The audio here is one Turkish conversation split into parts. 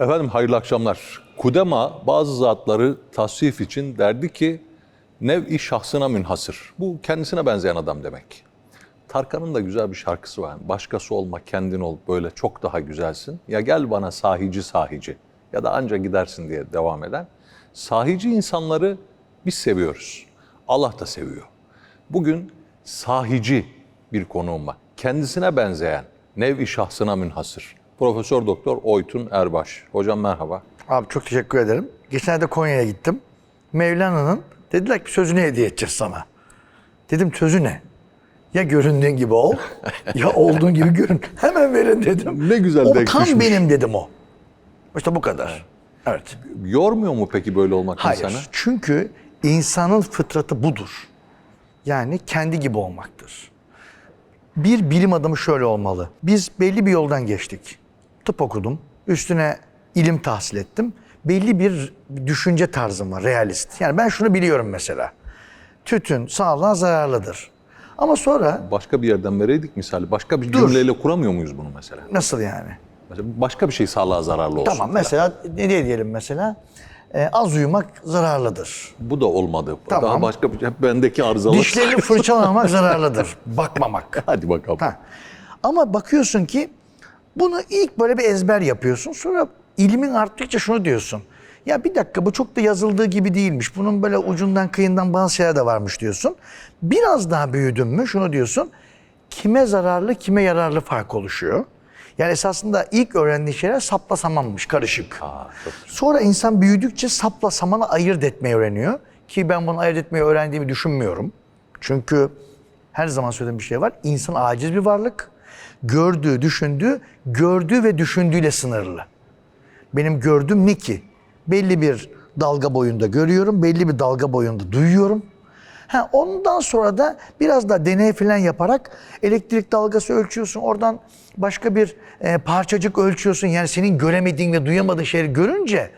Efendim hayırlı akşamlar. Kudema bazı zatları tasvif için derdi ki nev-i şahsına münhasır. Bu kendisine benzeyen adam demek. Tarkan'ın da güzel bir şarkısı var. Başkası olma kendin ol böyle çok daha güzelsin. Ya gel bana sahici sahici ya da anca gidersin diye devam eden. Sahici insanları biz seviyoruz. Allah da seviyor. Bugün sahici bir konuğum var. Kendisine benzeyen nev-i şahsına münhasır. Profesör Doktor Oytun Erbaş. Hocam merhaba. Abi çok teşekkür ederim. Geçen de Konya'ya gittim. Mevlana'nın dediler ki sözünü hediye edeceğiz sana. Dedim sözü ne? Ya göründüğün gibi ol ya olduğun gibi görün. Hemen verin dedim. Ne güzel O denk tam düşmüş. benim dedim o. İşte bu kadar. Evet. Yormuyor mu peki böyle olmak Hayır. insanı? Çünkü insanın fıtratı budur. Yani kendi gibi olmaktır. Bir bilim adamı şöyle olmalı. Biz belli bir yoldan geçtik. Tıp okudum. Üstüne ilim tahsil ettim. Belli bir düşünce tarzım var, realist. Yani ben şunu biliyorum mesela. Tütün sağlığa zararlıdır. Ama sonra Başka bir yerden vereydik misali. Başka bir Dur. cümleyle kuramıyor muyuz bunu mesela? nasıl yani? Mesela başka bir şey sağlığa zararlı olsun. Tamam falan. mesela ne diyelim mesela? Ee, az uyumak zararlıdır. Bu da olmadı. Tamam. Daha başka bir hep bendeki arızalar. Dişlerini fırçalamak zararlıdır. Bakmamak. Hadi bakalım. Ha. Ama bakıyorsun ki bunu ilk böyle bir ezber yapıyorsun. Sonra ilmin arttıkça şunu diyorsun. Ya bir dakika bu çok da yazıldığı gibi değilmiş. Bunun böyle ucundan kıyından bazı şeyler de varmış diyorsun. Biraz daha büyüdün mü şunu diyorsun. Kime zararlı kime yararlı fark oluşuyor. Yani esasında ilk öğrendiği şeyler sapla samanmış, karışık. Sonra insan büyüdükçe sapla samanı ayırt etmeyi öğreniyor. Ki ben bunu ayırt etmeyi öğrendiğimi düşünmüyorum. Çünkü her zaman söylediğim bir şey var. İnsan aciz bir varlık. Gördüğü, düşündüğü, gördüğü ve düşündüğüyle sınırlı. Benim gördüğüm ne ki? Belli bir dalga boyunda görüyorum, belli bir dalga boyunda duyuyorum. Ha, ondan sonra da biraz da deney falan yaparak elektrik dalgası ölçüyorsun. Oradan başka bir e, parçacık ölçüyorsun. Yani senin göremediğin ve duyamadığın şeyleri görünce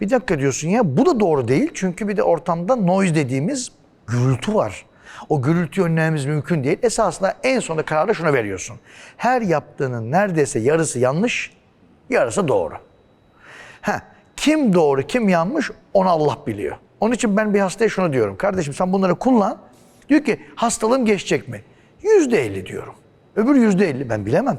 bir dakika diyorsun ya bu da doğru değil. Çünkü bir de ortamda noise dediğimiz gürültü var. O gürültüyü önlememiz mümkün değil. Esasında en sonunda kararı şuna veriyorsun. Her yaptığının neredeyse yarısı yanlış, yarısı doğru. Ha, kim doğru kim yanlış onu Allah biliyor. Onun için ben bir hastaya şunu diyorum. Kardeşim sen bunları kullan. Diyor ki hastalığım geçecek mi? Yüzde elli diyorum. Öbür yüzde elli ben bilemem.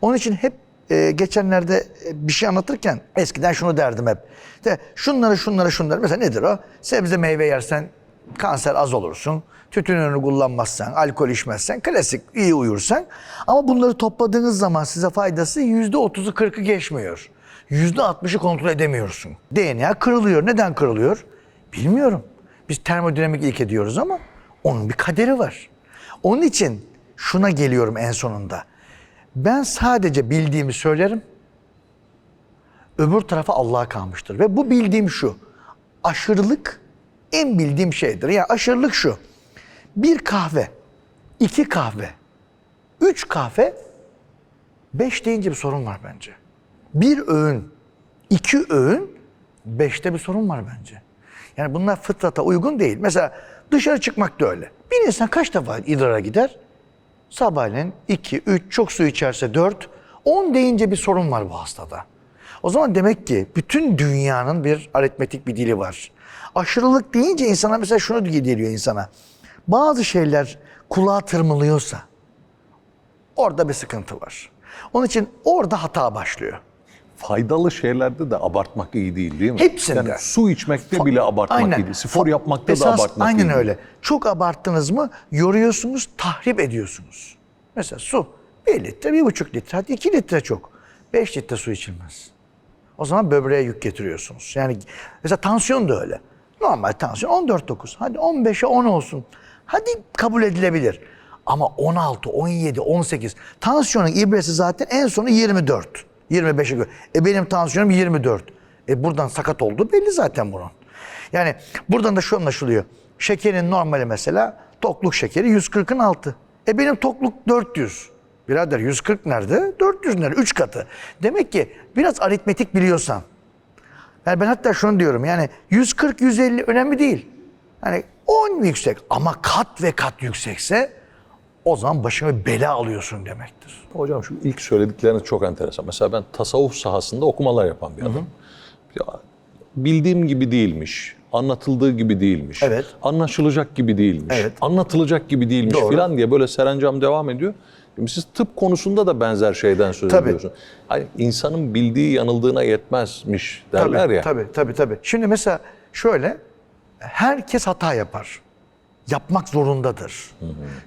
Onun için hep e, geçenlerde e, bir şey anlatırken eskiden şunu derdim hep. De, şunları şunları şunları mesela nedir o? Sebze meyve yersen kanser az olursun. Tütün ürünü kullanmazsan, alkol içmezsen, klasik iyi uyursan. Ama bunları topladığınız zaman size faydası yüzde otuzu kırkı geçmiyor. Yüzde altmışı kontrol edemiyorsun. DNA kırılıyor. Neden kırılıyor? Bilmiyorum. Biz termodinamik ilk ediyoruz ama onun bir kaderi var. Onun için şuna geliyorum en sonunda. Ben sadece bildiğimi söylerim. Öbür tarafa Allah'a kalmıştır. Ve bu bildiğim şu. Aşırılık en bildiğim şeydir. Yani aşırılık şu. Bir kahve, iki kahve, üç kahve, beş deyince bir sorun var bence. Bir öğün, iki öğün, beşte bir sorun var bence. Yani bunlar fıtrata uygun değil. Mesela dışarı çıkmak da öyle. Bir insan kaç defa idrara gider? Sabahleyin 2, 3, çok su içerse 4, 10 deyince bir sorun var bu hastada. O zaman demek ki bütün dünyanın bir aritmetik bir dili var. Aşırılık deyince insana mesela şunu geliyor insana. Bazı şeyler kulağa tırmılıyorsa orada bir sıkıntı var. Onun için orada hata başlıyor. Faydalı şeylerde de abartmak iyi değil değil mi? Hepsinde. Yani su içmekte bile abartmak Aynen. iyi değil. Spor yapmakta Esas da abartmak iyi Aynen değil. öyle. Çok abarttınız mı yoruyorsunuz, tahrip ediyorsunuz. Mesela su. Bir litre, bir buçuk litre, hadi iki litre çok. Beş litre su içilmez. O zaman böbreğe yük getiriyorsunuz. Yani mesela tansiyon da öyle. Normal tansiyon 14.9. Hadi 15'e 10 olsun. Hadi kabul edilebilir. Ama 16, 17, 18. Tansiyonun ibresi zaten en sonu 24. 25'e göre. E benim tansiyonum 24. E buradan sakat olduğu belli zaten bunun. Yani buradan da şu anlaşılıyor. Şekerin normali mesela tokluk şekeri 140'ın altı. E benim tokluk 400. Birader 140 nerede? 400 nerede? 3 katı. Demek ki biraz aritmetik biliyorsan. Yani ben hatta şunu diyorum yani 140 150 önemli değil. Hani 10 yüksek ama kat ve kat yüksekse o zaman başına bir bela alıyorsun demektir. Hocam şu ilk söyledikleriniz çok enteresan. Mesela ben tasavvuf sahasında okumalar yapan bir adam. Ya, bildiğim gibi değilmiş. Anlatıldığı gibi değilmiş. Evet. Anlaşılacak gibi değilmiş. Evet. Anlatılacak gibi değilmiş Doğru. filan diye böyle serencam devam ediyor. Şimdi siz tıp konusunda da benzer şeyden söz Tabii. ediyorsunuz. Hani insanın bildiği yanıldığına yetmezmiş derler tabii, ya. Tabii tabii tabii. Şimdi mesela şöyle herkes hata yapar. Yapmak zorundadır.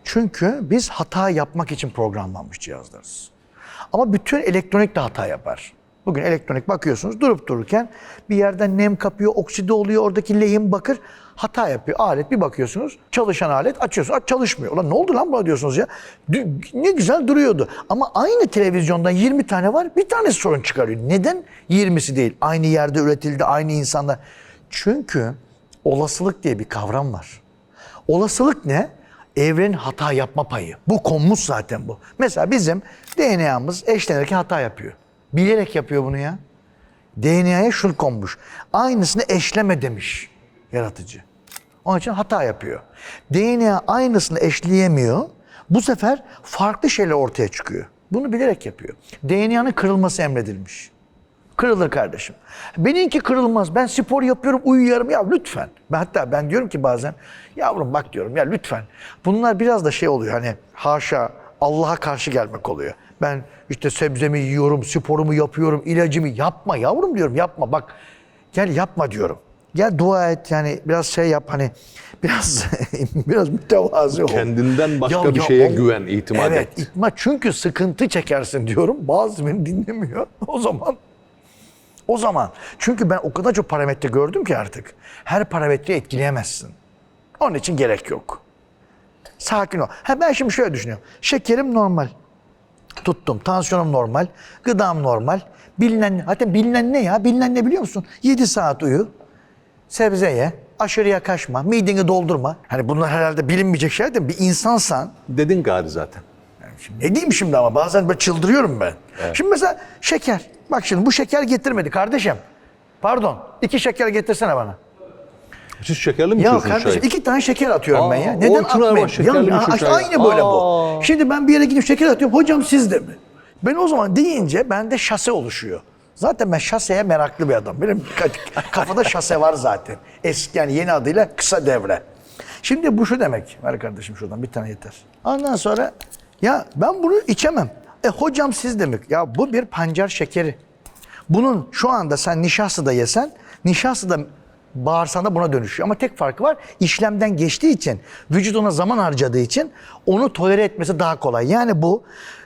Çünkü biz hata yapmak için programlanmış cihazlarız. Ama bütün elektronik de hata yapar. Bugün elektronik bakıyorsunuz durup dururken bir yerden nem kapıyor, okside oluyor, oradaki lehim bakır hata yapıyor. Alet bir bakıyorsunuz çalışan alet açıyorsunuz. Aç çalışmıyor. Ulan ne oldu lan buna diyorsunuz ya. Ne güzel duruyordu. Ama aynı televizyondan 20 tane var bir tanesi sorun çıkarıyor. Neden 20'si değil? Aynı yerde üretildi, aynı insanlar. Çünkü olasılık diye bir kavram var. Olasılık ne? Evrenin hata yapma payı. Bu konmuş zaten bu. Mesela bizim DNA'mız eşlenirken hata yapıyor. Bilerek yapıyor bunu ya. DNA'ya şunu konmuş. Aynısını eşleme demiş yaratıcı. Onun için hata yapıyor. DNA aynısını eşleyemiyor. Bu sefer farklı şeyler ortaya çıkıyor. Bunu bilerek yapıyor. DNA'nın kırılması emredilmiş. Kırılır kardeşim. Benimki kırılmaz. Ben spor yapıyorum, uyuyorum. Ya lütfen. Ben hatta ben diyorum ki bazen yavrum bak diyorum ya lütfen. Bunlar biraz da şey oluyor hani haşa Allah'a karşı gelmek oluyor. Ben işte sebzemi yiyorum, sporumu yapıyorum, ilacımı yapma yavrum diyorum yapma bak. Gel yapma diyorum. Gel dua et yani biraz şey yap hani biraz biraz mütevazı ol. Kendinden başka bir şeye güven, itimat evet, et. itimat. Çünkü sıkıntı çekersin diyorum. Bazı beni dinlemiyor. O zaman o zaman. Çünkü ben o kadar çok parametre gördüm ki artık. Her parametreyi etkileyemezsin. Onun için gerek yok. Sakin ol. Ha ben şimdi şöyle düşünüyorum. Şekerim normal. Tuttum. Tansiyonum normal. Gıdam normal. Bilinen, hatta bilinen ne ya? Bilinen ne biliyor musun? 7 saat uyu. Sebze ye. Aşırıya kaçma. Mideni doldurma. Hani bunlar herhalde bilinmeyecek şeyler değil mi? Bir insansan Dedin gari zaten. Şimdi ne diyeyim şimdi ama bazen böyle çıldırıyorum ben. Şimdi mesela şeker. Bak şimdi bu şeker getirmedi kardeşim. Pardon. iki şeker getirsene bana. Siz şekerli mi Ya içiyorsunuz kardeşim çayı? iki tane şeker atıyorum Aa, ben ya. Neden atmayayım? şekerli Ya, mi işte aynı böyle bu. Aa. Şimdi ben bir yere gidip şeker atıyorum. Hocam siz de mi? Ben o zaman deyince bende şase oluşuyor. Zaten ben şaseye meraklı bir adam. Benim ka- kafada şase var zaten. Eski yani yeni adıyla kısa devre. Şimdi bu şu demek. Ver kardeşim şuradan bir tane yeter. Ondan sonra ya ben bunu içemem. E hocam siz demek. Ya bu bir pancar şekeri. Bunun şu anda sen nişasta yesen, nişasta da bağırsağında buna dönüşüyor. Ama tek farkı var, işlemden geçtiği için, vücut ona zaman harcadığı için onu tolere etmesi daha kolay. Yani bu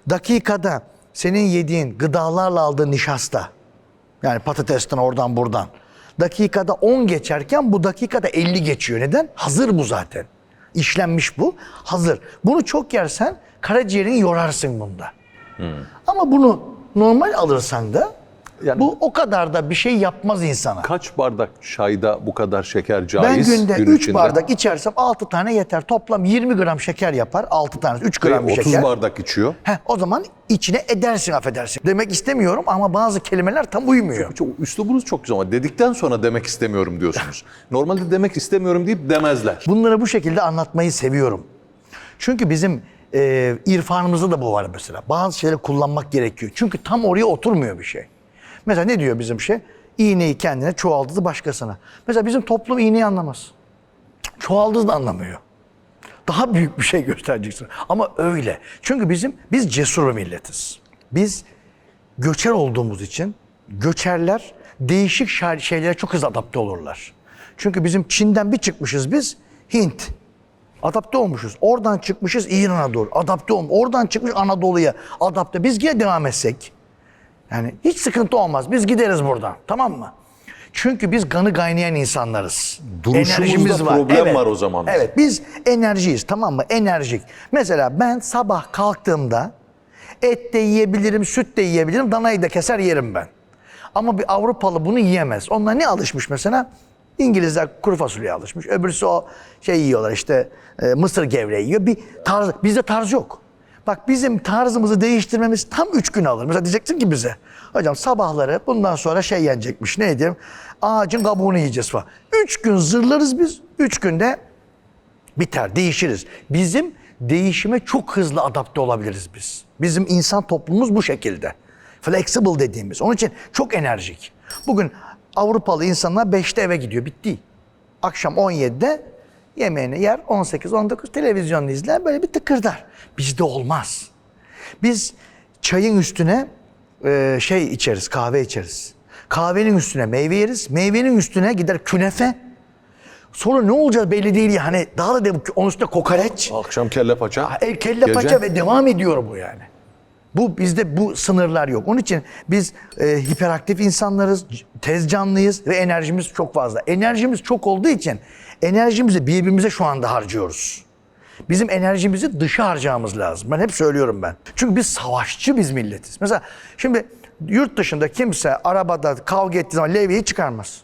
dakikada senin yediğin gıdalarla aldığın nişasta, yani patatesten oradan buradan, dakikada 10 geçerken bu dakikada 50 geçiyor. Neden? Hazır bu zaten. İşlenmiş bu, hazır. Bunu çok yersen karaciğerini yorarsın bunda. Ama bunu normal alırsan da Yani- bu o kadar da bir şey yapmaz insana. Kaç bardak çayda bu kadar şeker caiz? Ben günde gün 3 içinde? bardak içersem 6 tane yeter. Toplam 20 gram şeker yapar. 6 tane 3 gram bir 30 şeker. bardak içiyor. Heh, o zaman içine edersin affedersin. Demek istemiyorum ama bazı kelimeler tam uymuyor. Çok, üslubunuz çok güzel ama dedikten sonra demek istemiyorum diyorsunuz. Normalde demek istemiyorum deyip demezler. Bunları bu şekilde anlatmayı seviyorum. Çünkü bizim e, irfanımızda da bu var mesela. Bazı şeyleri kullanmak gerekiyor. Çünkü tam oraya oturmuyor bir şey. Mesela ne diyor bizim şey? İğneyi kendine çoğaldığı başkasına. Mesela bizim toplum iğneyi anlamaz. Çoğaldığı da anlamıyor. Daha büyük bir şey göstereceksin. Ama öyle. Çünkü bizim biz cesur bir milletiz. Biz göçer olduğumuz için göçerler değişik şeylere çok hızlı adapte olurlar. Çünkü bizim Çin'den bir çıkmışız biz Hint. Adapte olmuşuz. Oradan çıkmışız İran'a doğru. Adapte olmuş. Oradan çıkmış Anadolu'ya. Adapte. Biz yine devam etsek. Yani hiç sıkıntı olmaz. Biz gideriz buradan. Tamam mı? Çünkü biz kanı kaynayan insanlarız. Duruşumuzda problem var o zaman bizim. Evet biz enerjiyiz tamam mı? Enerjik. Mesela ben sabah kalktığımda et de yiyebilirim, süt de yiyebilirim, danayı da keser yerim ben. Ama bir Avrupalı bunu yiyemez. Onlar ne alışmış mesela? İngilizler kuru fasulyeye alışmış. Öbürsü o şey yiyorlar işte e, mısır gevreği yiyor. Bir tarz, bizde tarz yok. Bak bizim tarzımızı değiştirmemiz tam üç gün alır. Mesela diyeceksin ki bize. Hocam sabahları bundan sonra şey yenecekmiş. Ne diyeyim? Ağacın kabuğunu yiyeceğiz falan. Üç gün zırlarız biz. Üç günde biter, değişiriz. Bizim değişime çok hızlı adapte olabiliriz biz. Bizim insan toplumumuz bu şekilde. Flexible dediğimiz. Onun için çok enerjik. Bugün Avrupalı insanlar 5'te eve gidiyor. Bitti. Akşam 17'de yemeğini yer. 18-19 televizyonunu izler. Böyle bir tıkırdar. Bizde olmaz. Biz çayın üstüne e, şey içeriz, kahve içeriz. Kahvenin üstüne meyve yeriz. Meyvenin üstüne gider künefe. Sonra ne olacak belli değil yani. Daha da de, onun üstüne kokoreç. Akşam kelle paça. El kelle Gece- paça ve devam ediyor bu yani. Bu bizde bu sınırlar yok. Onun için biz e, hiperaktif insanlarız, tez canlıyız ve enerjimiz çok fazla. Enerjimiz çok olduğu için enerjimizi birbirimize şu anda harcıyoruz. Bizim enerjimizi dışa harcamamız lazım. Ben hep söylüyorum ben. Çünkü biz savaşçı biz milletiz. Mesela şimdi yurt dışında kimse arabada kavga ettiği zaman levyeyi çıkarmaz.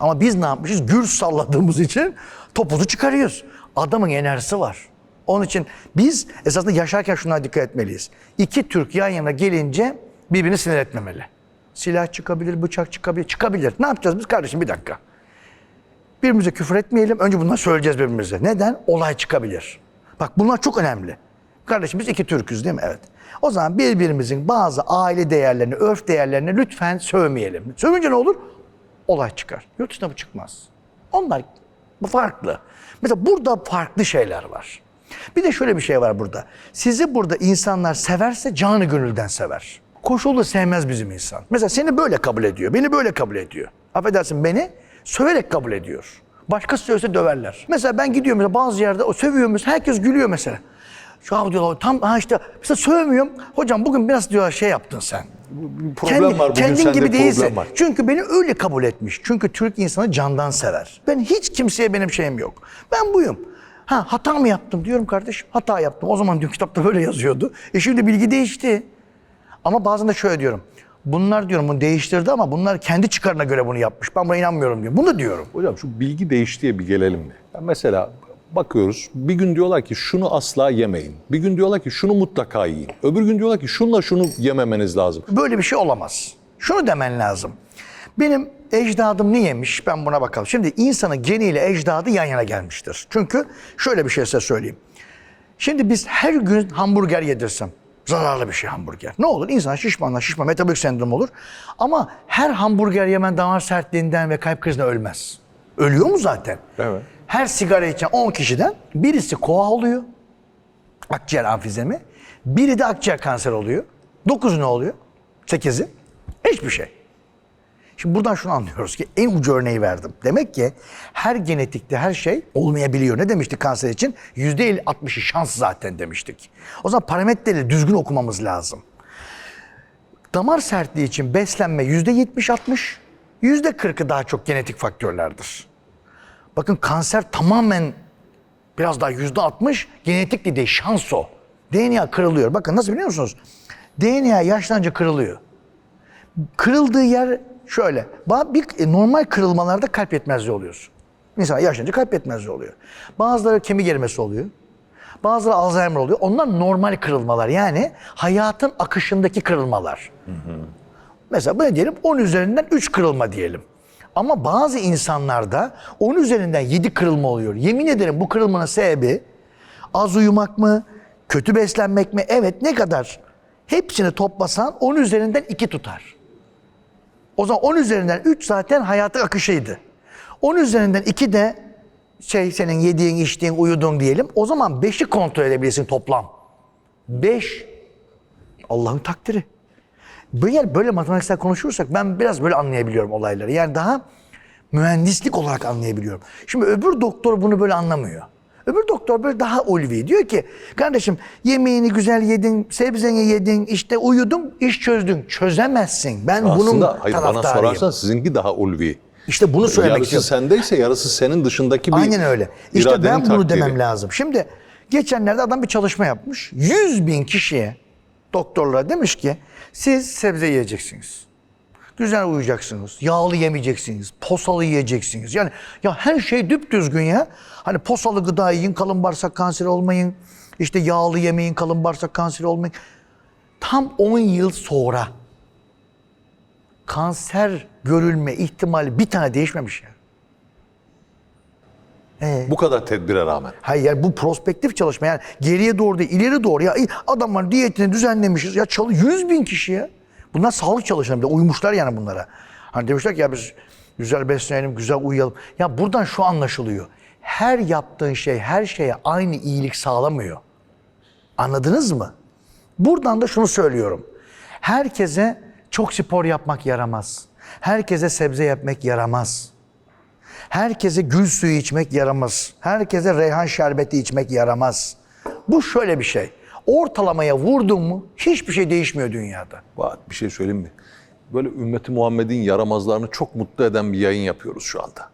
Ama biz ne yapmışız? Gür salladığımız için topuzu çıkarıyoruz. Adamın enerjisi var. Onun için biz esasında yaşarken şuna dikkat etmeliyiz. İki Türk yan yana gelince birbirini sinir etmemeli. Silah çıkabilir, bıçak çıkabilir, çıkabilir. Ne yapacağız biz kardeşim bir dakika. Birbirimize küfür etmeyelim. Önce bunları söyleyeceğiz birbirimize. Neden? Olay çıkabilir. Bak bunlar çok önemli. Kardeşim biz iki Türk'üz değil mi? Evet. O zaman birbirimizin bazı aile değerlerini, örf değerlerini lütfen sövmeyelim. Sövünce ne olur? Olay çıkar. Yurt dışında bu çıkmaz. Onlar farklı. Mesela burada farklı şeyler var. Bir de şöyle bir şey var burada. Sizi burada insanlar severse canı gönülden sever. Koşullu sevmez bizim insan. Mesela seni böyle kabul ediyor, beni böyle kabul ediyor. Affedersin beni söverek kabul ediyor. Başkası söylese döverler. Mesela ben gidiyorum mesela bazı yerde o sövüyor mesela herkes gülüyor mesela. Şu an diyorlar tam ha işte mesela sövmüyorum. Hocam bugün biraz diyorlar şey yaptın sen. problem var bugün kendin gibi değilsin. problem var. Çünkü beni öyle kabul etmiş. Çünkü Türk insanı candan sever. Ben hiç kimseye benim şeyim yok. Ben buyum. Ha hata mı yaptım diyorum kardeşim. Hata yaptım. O zaman diyor kitapta böyle yazıyordu. E şimdi bilgi değişti. Ama bazen de şöyle diyorum. Bunlar diyorum bunu değiştirdi ama bunlar kendi çıkarına göre bunu yapmış. Ben buna inanmıyorum diyor. Bunu diyorum. Hocam şu bilgi değiştiye bir gelelim mi? Yani mesela bakıyoruz bir gün diyorlar ki şunu asla yemeyin. Bir gün diyorlar ki şunu mutlaka yiyin. Öbür gün diyorlar ki şunla şunu yememeniz lazım. Böyle bir şey olamaz. Şunu demen lazım. Benim ecdadım ne yemiş ben buna bakalım. Şimdi insanın geniyle ecdadı yan yana gelmiştir. Çünkü şöyle bir şey size söyleyeyim. Şimdi biz her gün hamburger yedirsem zararlı bir şey hamburger. Ne olur? İnsan şişmanlar, şişman, metabolik sendrom olur. Ama her hamburger yemen damar sertliğinden ve kalp krizinden ölmez. Ölüyor mu zaten? Evet. Her sigara içen 10 kişiden birisi koa oluyor. Akciğer amfizemi. Biri de akciğer kanseri oluyor. Dokuzu ne oluyor? Sekizi. Hiçbir şey. Şimdi buradan şunu anlıyoruz ki en ucu örneği verdim. Demek ki her genetikte her şey olmayabiliyor. Ne demiştik kanser için? Yüzde 60'ı şans zaten demiştik. O zaman parametreleri düzgün okumamız lazım. Damar sertliği için beslenme yüzde 70-60, yüzde 40'ı daha çok genetik faktörlerdir. Bakın kanser tamamen biraz daha yüzde 60 genetik de değil şans o. DNA kırılıyor. Bakın nasıl biliyor musunuz? DNA yaşlanınca kırılıyor. Kırıldığı yer şöyle. Bir e, normal kırılmalarda kalp yetmezliği oluyor. Mesela yaşlanınca kalp yetmezliği oluyor. Bazıları kemik erimesi oluyor. Bazıları Alzheimer oluyor. Onlar normal kırılmalar. Yani hayatın akışındaki kırılmalar. Mesela böyle diyelim 10 üzerinden 3 kırılma diyelim. Ama bazı insanlarda 10 üzerinden 7 kırılma oluyor. Yemin ederim bu kırılmanın sebebi az uyumak mı, kötü beslenmek mi? Evet ne kadar? Hepsini toplasan 10 üzerinden 2 tutar. O zaman 10 üzerinden 3 zaten hayatı akışıydı. 10 üzerinden 2 de şey senin yediğin, içtiğin, uyuduğun diyelim. O zaman 5'i kontrol edebilirsin toplam. 5 Allah'ın takdiri. Böyle, böyle matematiksel konuşursak ben biraz böyle anlayabiliyorum olayları. Yani daha mühendislik olarak anlayabiliyorum. Şimdi öbür doktor bunu böyle anlamıyor. Öbür doktor böyle daha ulvi. Diyor ki kardeşim yemeğini güzel yedin, sebzeni yedin, işte uyudun, iş çözdün. Çözemezsin. Ben bunun Aslında hayır bana sorarsan sizinki daha ulvi. İşte bunu söylemek yarısı istiyorum. sendeyse yarısı senin dışındaki bir Aynen öyle. İşte ben bunu takdiri. demem lazım. Şimdi geçenlerde adam bir çalışma yapmış. 100 bin kişiye doktorlara demiş ki siz sebze yiyeceksiniz. Güzel uyuyacaksınız. Yağlı yemeyeceksiniz. Posalı yiyeceksiniz. Yani ya her şey düpdüzgün ya. Hani posalı gıda yiyin, kalın bağırsak kanseri olmayın. İşte yağlı yemeyin, kalın bağırsak kanseri olmayın. Tam 10 yıl sonra kanser görülme ihtimali bir tane değişmemiş ya. Ee? Bu kadar tedbire rağmen. Hayır yani bu prospektif çalışma yani geriye doğru değil ileri doğru ya adamlar diyetini düzenlemişiz ya çalı 100 bin kişi ya. Bunlar sağlık çalışanı bir de uymuşlar yani bunlara. Hani demişler ki ya biz güzel beslenelim güzel uyuyalım. Ya buradan şu anlaşılıyor. Her yaptığın şey her şeye aynı iyilik sağlamıyor. Anladınız mı? Buradan da şunu söylüyorum. Herkese çok spor yapmak yaramaz. Herkese sebze yapmak yaramaz. Herkese gül suyu içmek yaramaz. Herkese reyhan şerbeti içmek yaramaz. Bu şöyle bir şey. Ortalamaya vurdun mu hiçbir şey değişmiyor dünyada. Bak bir şey söyleyeyim mi? Böyle ümmeti Muhammed'in yaramazlarını çok mutlu eden bir yayın yapıyoruz şu anda.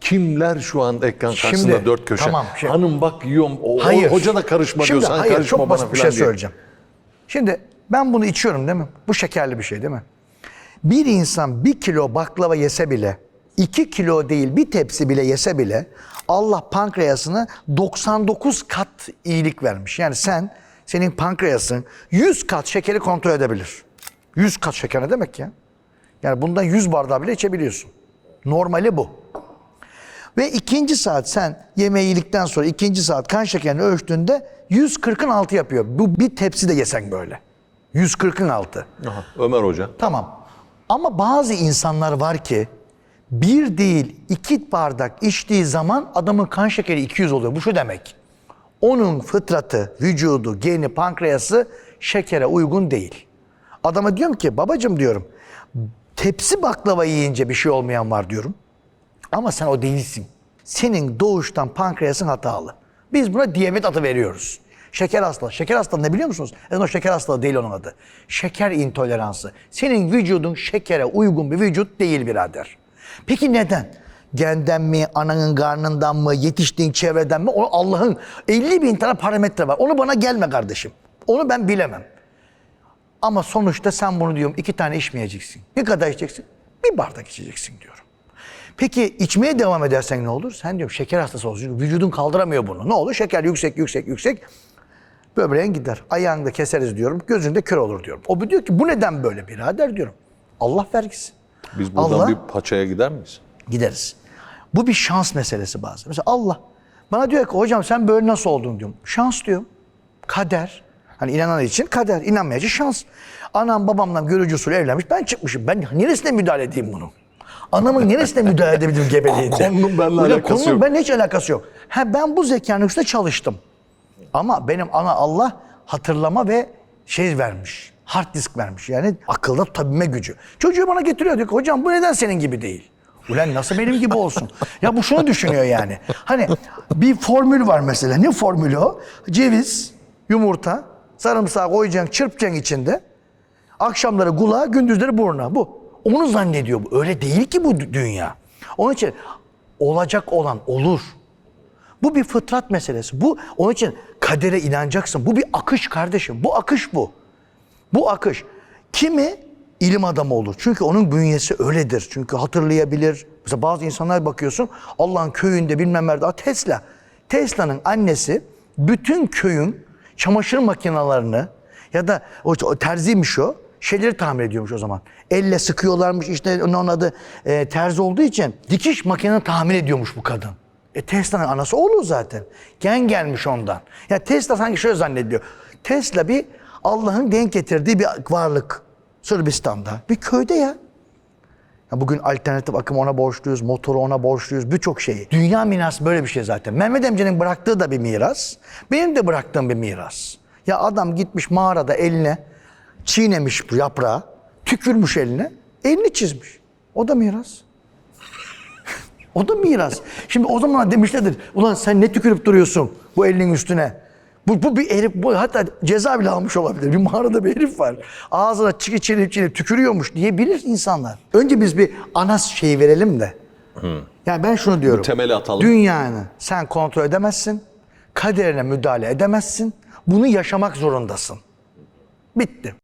Kimler şu an ekran karşısında Şimdi, dört köşe? tamam, şimdi- Hanım bak yiyorum. O, Hayır. Hoca da karışma Şimdi diyor. Sen hayır, karışma çok bana basit bir falan şey diye. söyleyeceğim. Şimdi ben bunu içiyorum değil mi? Bu şekerli bir şey değil mi? Bir insan bir kilo baklava yese bile, iki kilo değil bir tepsi bile yese bile Allah pankreasına 99 kat iyilik vermiş. Yani sen, senin pankreasın 100 kat şekeri kontrol edebilir. 100 kat şeker ne demek ya? Yani bundan 100 bardağı bile içebiliyorsun. Normali bu. Ve ikinci saat sen yemeği yedikten sonra ikinci saat kan şekerini ölçtüğünde 140'ın altı yapıyor. Bu bir tepsi de yesen böyle. 140'ın altı. Aha, Ömer Hoca. Tamam. Ama bazı insanlar var ki bir değil iki bardak içtiği zaman adamın kan şekeri 200 oluyor. Bu şu demek. Onun fıtratı, vücudu, geni, pankreası şekere uygun değil. Adama diyorum ki babacım diyorum tepsi baklava yiyince bir şey olmayan var diyorum. Ama sen o değilsin. Senin doğuştan pankreasın hatalı. Biz buna diyabet adı veriyoruz. Şeker hastalığı. Şeker hastalığı ne biliyor musunuz? Aslında o şeker hastalığı değil onun adı. Şeker intoleransı. Senin vücudun şekere uygun bir vücut değil birader. Peki neden? Genden mi, ananın karnından mı, yetiştiğin çevreden mi? O Allah'ın 50 bin tane parametre var. Onu bana gelme kardeşim. Onu ben bilemem. Ama sonuçta sen bunu diyorum iki tane içmeyeceksin. Ne kadar içeceksin? Bir bardak içeceksin diyorum. Peki içmeye devam edersen ne olur? Sen diyorum şeker hastası. Çünkü vücudun kaldıramıyor bunu. Ne olur? Şeker yüksek yüksek yüksek. Böbreğin gider. Ayağını da keseriz diyorum. Gözünde kör olur diyorum. O diyor ki bu neden böyle birader diyorum. Allah vergisi. Biz buradan Allah- bir paçaya gider miyiz? Gideriz. Bu bir şans meselesi bazen. Mesela Allah bana diyor ki hocam sen böyle nasıl oldun diyorum. Şans diyorum. Kader. Hani inanan için kader. inanmayacak şans. Anam babamla görücü usulü evlenmiş. Ben çıkmışım. Ben neresine müdahale edeyim bunu? Anamın neresine müdahale edebilirim gebeliğinde? Konunun benimle alakası konunun yok. benimle hiç alakası yok. Ha ben bu zekanın üstüne çalıştım. Ama benim ana Allah hatırlama ve şey vermiş. Hard disk vermiş. Yani akılda tutabilme gücü. Çocuğu bana getiriyor diyor ki hocam bu neden senin gibi değil? Ulan nasıl benim gibi olsun? ya bu şunu düşünüyor yani. Hani bir formül var mesela. Ne formülü o? Ceviz, yumurta, sarımsağı koyacaksın, çırpacaksın içinde. Akşamları kulağa, gündüzleri buruna. Bu. Onu zannediyor. Öyle değil ki bu dü- dünya. Onun için olacak olan olur. Bu bir fıtrat meselesi. Bu onun için kadere inanacaksın. Bu bir akış kardeşim. Bu akış bu. Bu akış. Kimi ilim adamı olur. Çünkü onun bünyesi öyledir. Çünkü hatırlayabilir. Mesela bazı insanlar bakıyorsun Allah'ın köyünde bilmem nerede. Tesla. Tesla'nın annesi bütün köyün çamaşır makinelerini ya da o, terziymiş o şeyleri tamir ediyormuş o zaman. Elle sıkıyorlarmış işte onun adı e, terzi olduğu için dikiş makinesi tamir ediyormuş bu kadın. E Tesla'nın anası oğlu zaten. Gen gelmiş ondan. Ya Tesla sanki şöyle zannediyor. Tesla bir Allah'ın denk getirdiği bir varlık. Sırbistan'da. Bir köyde ya. Ya bugün alternatif akım ona borçluyuz, motoru ona borçluyuz, birçok şeyi. Dünya mirası böyle bir şey zaten. Mehmet Emce'nin bıraktığı da bir miras. Benim de bıraktığım bir miras. Ya adam gitmiş mağarada eline çiğnemiş bu yaprağı, tükürmüş eline, elini çizmiş. O da miras. O da miras. Şimdi o zaman demişlerdir. Ulan sen ne tükürüp duruyorsun bu elinin üstüne? Bu, bu bir herif, bu hatta ceza bile almış olabilir. Bir mağarada bir herif var. Ağzına çiki çilip çilip tükürüyormuş diyebilir insanlar. Önce biz bir anas şeyi verelim de. Yani ben şunu diyorum. temeli atalım. Dünyanı sen kontrol edemezsin. Kaderine müdahale edemezsin. Bunu yaşamak zorundasın. Bitti.